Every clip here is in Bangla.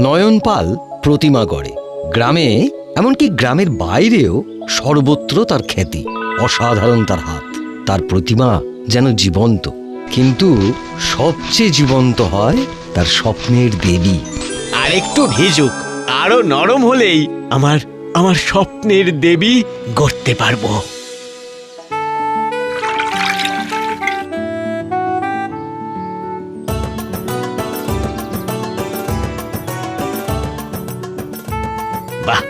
নয়ন পাল প্রতিমা গড়ে। গ্রামে, এমনকি গ্রামের বাইরেও সর্বত্র তার খ্যাতি, অসাধারণ তার হাত, তার প্রতিমা যেন জীবন্ত। কিন্তু সবচেয়ে জীবন্ত হয় তার স্বপ্নের দেবী। আর একটু ভিজুক, আরও নরম হলেই আমার আমার স্বপ্নের দেবী গড়তে পারব। বাহ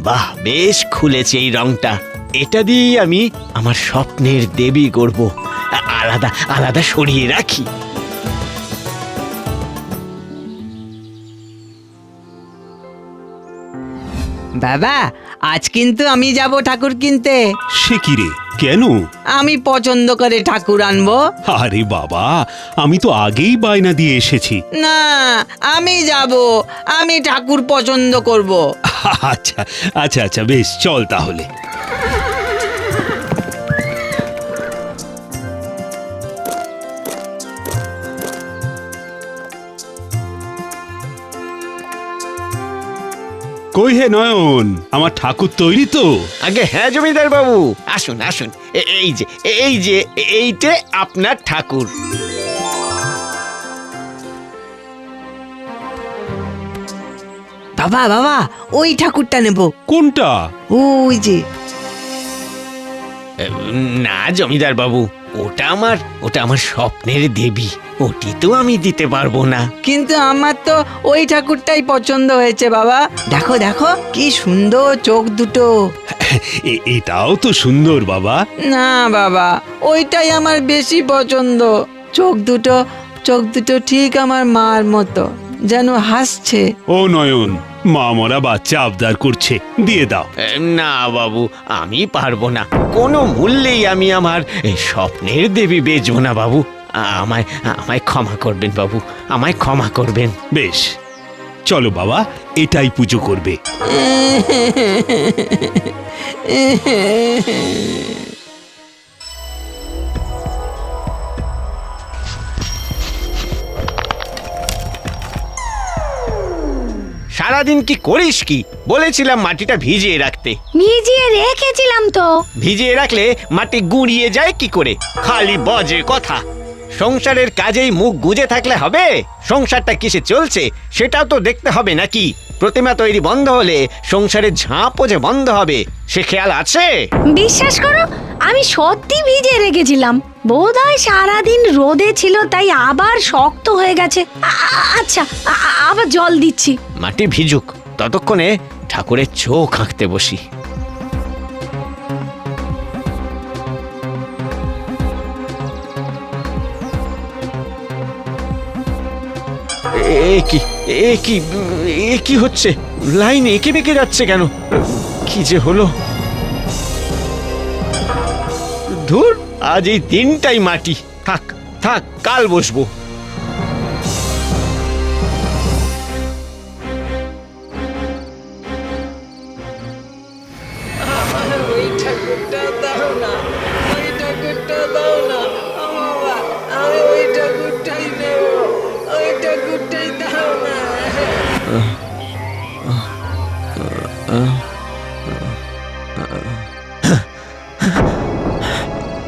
বাহ বেশ খুলেছে এই রংটা। এটা দিয়ে আমি আমার স্বপ্নের দেবী গড়ব। আলাদা আলাদা সরিয়ে রাখি। বাবা আজ কিন্তু আমি যাব ঠাকুর কিনতে। সে কি রে? কেন? আমি পছন্দ করে ঠাকুর আনব। আরে বাবা আমি তো আগেই বায়না দিয়ে এসেছি। না আমি যাব। আমি ঠাকুর পছন্দ করব। আচ্ছা আচ্ছা আচ্ছা বেশ চল তাহলে। কই হে নয়ন? আমার ঠাকুর তৈরি তো। আগে হ্যাঁ জমিদার বাবু আসুন আসুন। এ- এই যে এই যে এইটে আপনার ঠাকুর। বাবা বাবা ওই ঠাকুরটা নেব। কোনটা? ওই যে। না জমিদার বাবু ওটা আমার ওটা আমার স্বপ্নের দেবী। ওটি তো আমি দিতে পারব না। কিন্তু আমার তো ওই ঠাকুরটাই পছন্দ হয়েছে বাবা। দেখো দেখো কি সুন্দর চোখ দুটো। এ- এটাও তো সুন্দর বাবা। না বাবা ওইটাই আমার বেশি পছন্দ। চোখ দুটো চোখ দুটো ঠিক আমার মার মতো যেন হাসছে। ও নয়ন মা মরা বাচ্চা আবদার করছে দিয়ে দাও। না বাবু আমি পারব না। কোনো মূল্যেই আমি আমার স্বপ্নের দেবী বেচবো না বাবু। আমায় আমায় ক্ষমা করবেন বাবু আমায় ক্ষমা করবেন। বেশ চলো বাবা এটাই পুজো করবে। সারাদিন কি করিস কি? বলেছিলাম মাটিটা ভিজিয়ে রাখতে। ভিজিয়ে রেখেছিলাম তো। ভিজিয়ে রাখলে মাটি গুঁড়িয়ে যায় কি করে? খালি বজে কথা। সংসারের কাজেই মুখ গুজে থাকলে হবে? সংসারটা কিসে চলছে? সেটাও তো দেখতে হবে নাকি? প্রতিমা তৈরি বন্ধ হলে সংসারের ঝাঁপও যে বন্ধ হবে সে খেয়াল আছে? বিশ্বাস করো আমি সত্যি ভিজিয়ে রেখেছিলাম বোধ হয় সারাদিন রোদে ছিল তাই আবার শক্ত হয়ে গেছে। আচ্ছা আবার জল দিচ্ছি। মাটি ভিজুক ততক্ষণে ঠাকুরের চোখ আঁকতে বসি। এ কি এ কি এ কি হচ্ছে? লাইন এঁকে বেঁকে যাচ্ছে কেন? কি যে হলো? ধুর, আজ এই দিনটাই মাটি। থাক থাক, কাল বসবো।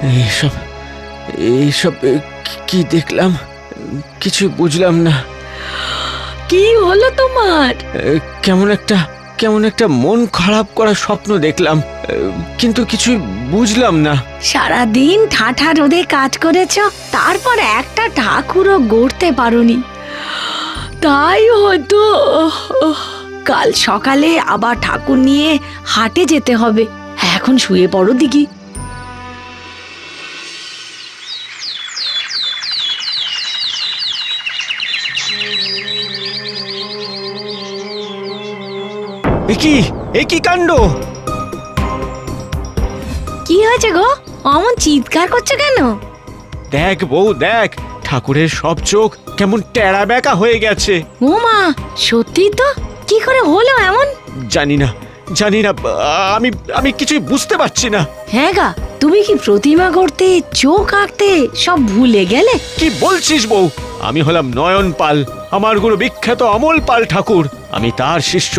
এইসব এইসব কি- দেখলাম? কিছু বুঝলাম না। কি হলো তোমার? কেমন একটা কেমন একটা মন খারাপ করা স্বপ্ন দেখলাম কিন্তু কিছুই বুঝলাম না। সারাদিন ঠাঠা রোদে কাজ করেছ তারপর একটা ঠাকুরও গড়তে পারোনি। তাই হয়তো কাল সকালে আবার ঠাকুর নিয়ে হাটে যেতে হবে। এখন শুয়ে পড়ো দিকি কি? এ কি কাণ্ড? কি হয়েছে গো? অমন চিৎকার করছ কেন? দেখ বউ দেখ ঠাকুরের সব চোখ কেমন টেরা বেঁকা হয়ে গেছে। ও মা সত্যি তো? কি করে হলো এমন? জানি না জানি না আমি আমি কিছুই বুঝতে পারছি না। হ্যাঁ গা তুমি কি প্রতিমা করতে চোখ আঁকতে সব ভুলে গেলে? কি বলছিস বউ? আমি হলাম নয়ন পাল আমার গুরু বিখ্যাত অমল পাল ঠাকুর আমি তার শিষ্য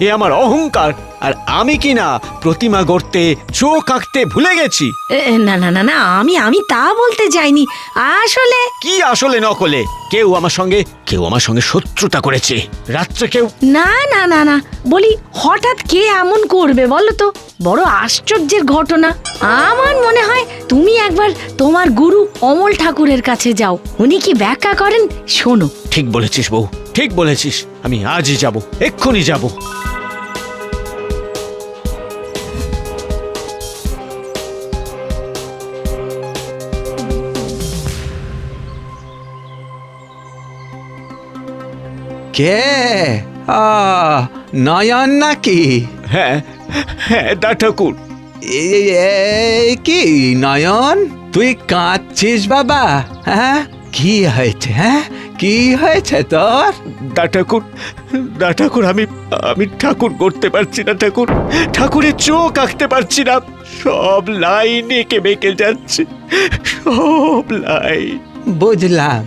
এ আমার অহংকার। আর আমি কি না প্রতিমা গড়তে চোখ আঁকতে ভুলে গেছি? এ, না না না না আমি আমি তা বলতে যাইনি। আসলে কি আসলে নকলে? কেউ আমার সঙ্গে কেউ আমার সঙ্গে শত্রুতা করেছে। রাত্রে কেউ না না না না বলি হঠাৎ কে এমন করবে বলো তো? বড় আশ্চর্যের ঘটনা। আমার মনে হয় তুমি একবার তোমার গুরু অমল ঠাকুরের কাছে যাও। উনি কি ব্যাখ্যা করেন? শোনো। ঠিক বলেছিস বউ ঠিক বলেছিস। আমি আজই যাব এক্ষুনি যাব। কে? আ নয়ন নাকি? হ্যাঁ হ্যাঁ দা ঠাকুর। কি নয়ন? তুই কাঁদছিস বাবা হ্যাঁ? কি হয়েছে হ্যাঁ? কি হয়েছে তোর? দা ঠাকুর দা ঠাকুর আমি আমি ঠাকুর করতে পারছি না ঠাকুর। ঠাকুরের চোখ আঁকতে পারছি না। সব লাইন এঁকে বেঁকে যাচ্ছে। সব লাইন। বুঝলাম।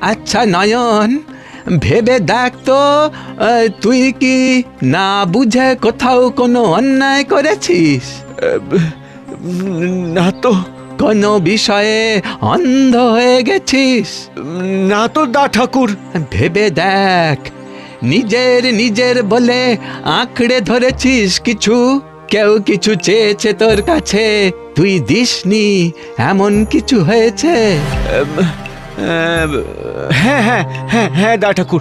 আচ্ছা নয়ন ভেবে দেখ তো তুই কি না বুঝে কোথাও কোনো অন্যায় করেছিস? না তো। কোনো বিষয়ে অন্ধ হয়ে গেছিস? না তো দা ঠাকুর। ভেবে দেখ নিজের নিজের বলে আঁকড়ে ধরেছিস কিছু? কেউ কিছু চেয়েছে তোর কাছে তুই দিসনি এমন কিছু হয়েছে? হ্যাঁ হ্যাঁ হ্যাঁ হ্যাঁ দা ঠাকুর।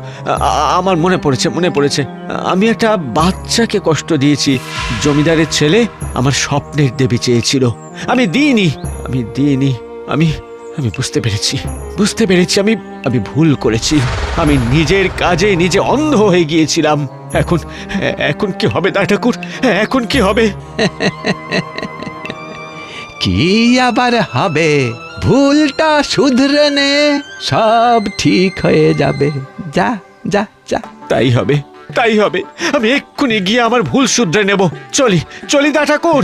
আমার মনে পড়েছে মনে পড়েছে। আমি একটা বাচ্চাকে কষ্ট দিয়েছি। জমিদারের ছেলে আমার স্বপ্নের দেবী চেয়েছিল। আমি দিইনি আমি দিইনি, আমি আমি বুঝতে পেরেছি বুঝতে পেরেছি, আমি আমি ভুল করেছি। আমি নিজের কাজে নিজে অন্ধ হয়ে গিয়েছিলাম। এখন এখন কি হবে দা ঠাকুর? এখন কি হবে? কি আবার হবে? ভুলটা শুধরে নে, সব ঠিক হয়ে যাবে। যা যা যা। তাই হবে তাই হবে। আমি এক্ষুনি গিয়ে আমার ভুল শুধরে নেব। চলি চলি দা ঠাকুর।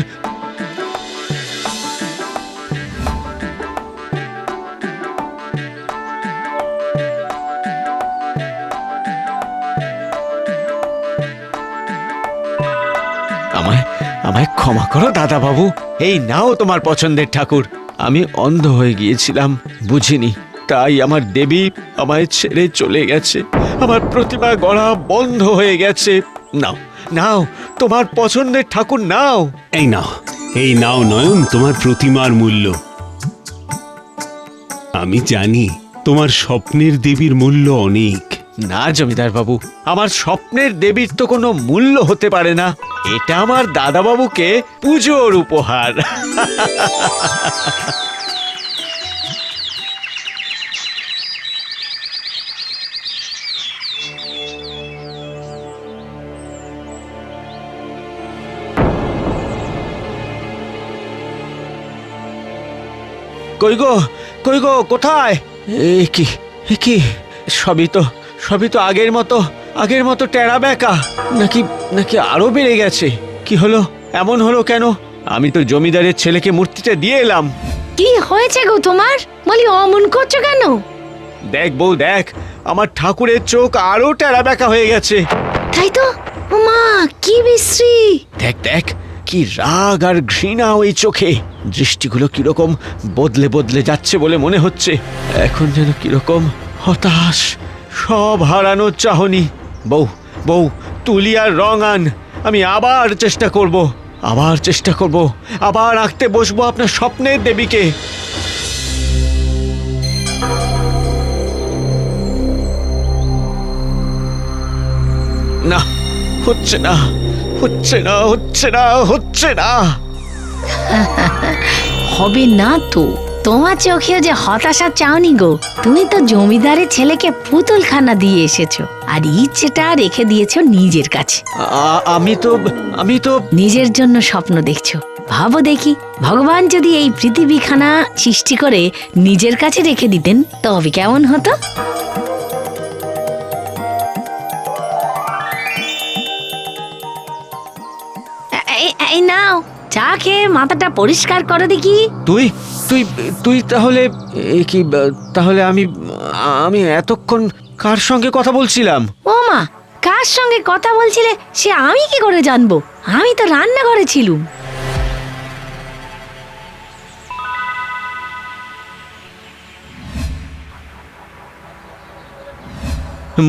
আমায় আমায় ক্ষমা করো দাদা বাবু এই নাও তোমার পছন্দের ঠাকুর। আমি অন্ধ হয়ে গিয়েছিলাম, বুঝিনি। তাই আমার দেবী আমায় ছেড়ে চলে গেছে। আমার প্রতিমা গড়া বন্ধ হয়ে গেছে। নাও নাও, তোমার পছন্দের ঠাকুর নাও। এই নাও এই নাও নয়ন, তোমার প্রতিমার মূল্য। আমি জানি তোমার স্বপ্নের দেবীর মূল্য অনেক। না জমিদার বাবু আমার স্বপ্নের দেবীর তো কোনো মূল্য হতে পারে না। এটা আমার দাদা বাবুকে পুজোর উপহার। কই গো কই গো, কোথায়? এ কি কি? সবই তো সবই তো আগের মতো আগের মতো টেরা বেঁকা নাকি নাকি আরও বেড়ে গেছে? কি হলো? এমন হলো কেন? আমি তো জমিদারের ছেলেকে মূর্তিটা দিয়ে এলাম। কি হয়েছে গো তোমার? বলি অমন করছ কেন? দেখ বউ দেখ আমার ঠাকুরের চোখ আরও টেরা বেঁকা হয়ে গেছে। তাই তো? মা কি বিশ্রী। দেখ দেখ কি রাগ আর ঘৃণা ওই চোখে। দৃষ্টিগুলো কীরকম বদলে বদলে যাচ্ছে বলে মনে হচ্ছে। এখন যেন কীরকম হতাশ সব হারানোর চাহনি। বউ বউ, তুলি আর রং আন। আমি আবার চেষ্টা করব, আবার চেষ্টা করব, আবার আঁকতে বসবো আপনার স্বপ্নের দেবীকে। না, হচ্ছে না হচ্ছে না হচ্ছে না হচ্ছে না। হবে না তো। তোমার চোখেও যে হতাশা চাওনি গো। তুমি তো জমিদারের ছেলেকে পুতুলখানা দিয়ে এসেছ আর ইচ্ছেটা রেখে দিয়েছ নিজের কাছে। আমি তো আমি তো নিজের জন্য স্বপ্ন দেখছ। ভাবো দেখি ভগবান যদি এই পৃথিবীখানা সৃষ্টি করে নিজের কাছে রেখে দিতেন তবে কেমন হতো? এই- নাও চা খেয়ে মাথাটা পরিষ্কার করো দেখি। তুই তুই তুই তাহলে এ কি তাহলে আমি আমি এতক্ষণ কার সঙ্গে কথা বলছিলাম? ও মা কার সঙ্গে কথা বলছিলে সে আমি কি করে জানব? আমি তো রান্নাঘরে ছিলুম।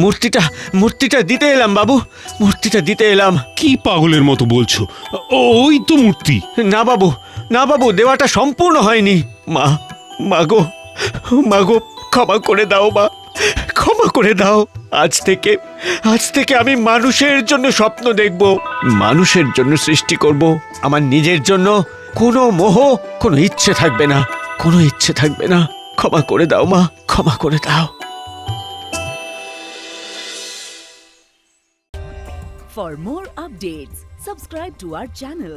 মূর্তিটা মূর্তিটা দিতে এলাম বাবু। মূর্তিটা দিতে এলাম। কি পাগলের মতো বলছো? ওই তো মূর্তি। না বাবু না বাবু দেওয়াটা সম্পূর্ণ হয়নি। মা মাগো মাগো ক্ষমা করে দাও মা ক্ষমা করে দাও। আজ থেকে আজ থেকে আমি মানুষের জন্য স্বপ্ন দেখব মানুষের জন্য সৃষ্টি করব আমার নিজের জন্য কোনো মোহ কোনো ইচ্ছে থাকবে না কোনো ইচ্ছে থাকবে না। ক্ষমা করে দাও মা ক্ষমা করে দাও। For more updates, subscribe to our channel,